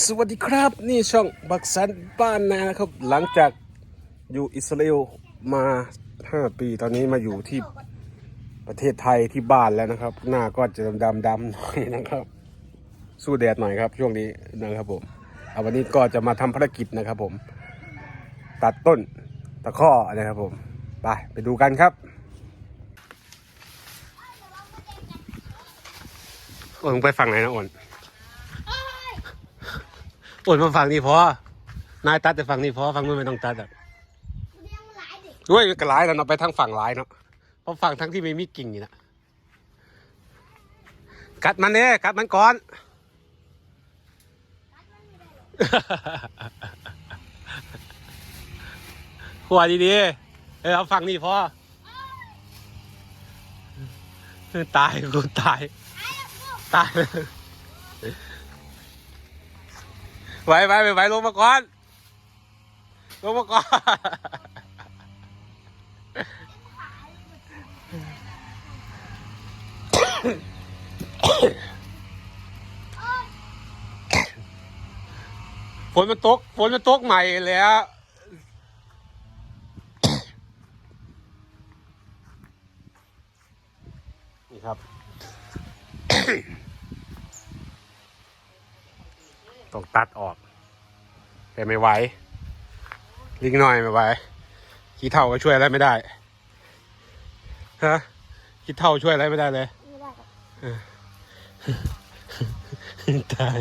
สวัสดีครับนี่ช่องบักสันบ้านนานะครับ หลังจากอยู่อิสราเอลมา 5 ปีตอนนี้มาอยู่ที่ประเทศไทยที่บ้านแล้วนะครับ หน้าก็จะดำๆดำหน่อยนะครับ สู้แดดหน่อยครับ ช่วงนี้นะครับผมเอาวันนี้ก็จะมาทำภารกิจนะครับผม ตัดต้นตะข้อนะครับผม ไปไปดูกันครับโอนไปฝั่งไหนนะโอน โอนมาฝั่งนี้พอนายตัดแต่ฝั่งนี้พอฝั่งนู้นไม่ต้องตัดอะเลี้ยงหลายเด็กด้วยกระไรแล้วเนาะไปทางฝั่งร้ายเนาะเพราะฝั่งทั้งที่ไม่มีกิ่งนี่นะกัดมันเน่กัดมันก่อนหัวดีๆเออเอาฝั่งนี้พอตายกูตาย ตายไหว ไหวไหวไหวลงมาก่อน ลงมาก่อนฝนมันตกฝนมันตกใหม่แล้วนี่ครับ ต้องตัดออกแต่ไม่ไหวลิงน้อยไม่ไหวขี้เท่าก็ช่วยอะไรไม่ได้ฮะขี้เท่าช่วยอะไรไม่ได้เลยไม่ได้ครับตาย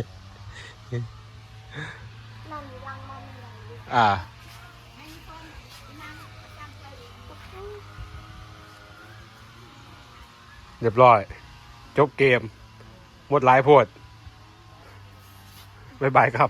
นั่นรังมันนั่นดิอ่าเรียบร้อย จบเกม หมดหลายโพด บ๊ายบายครับ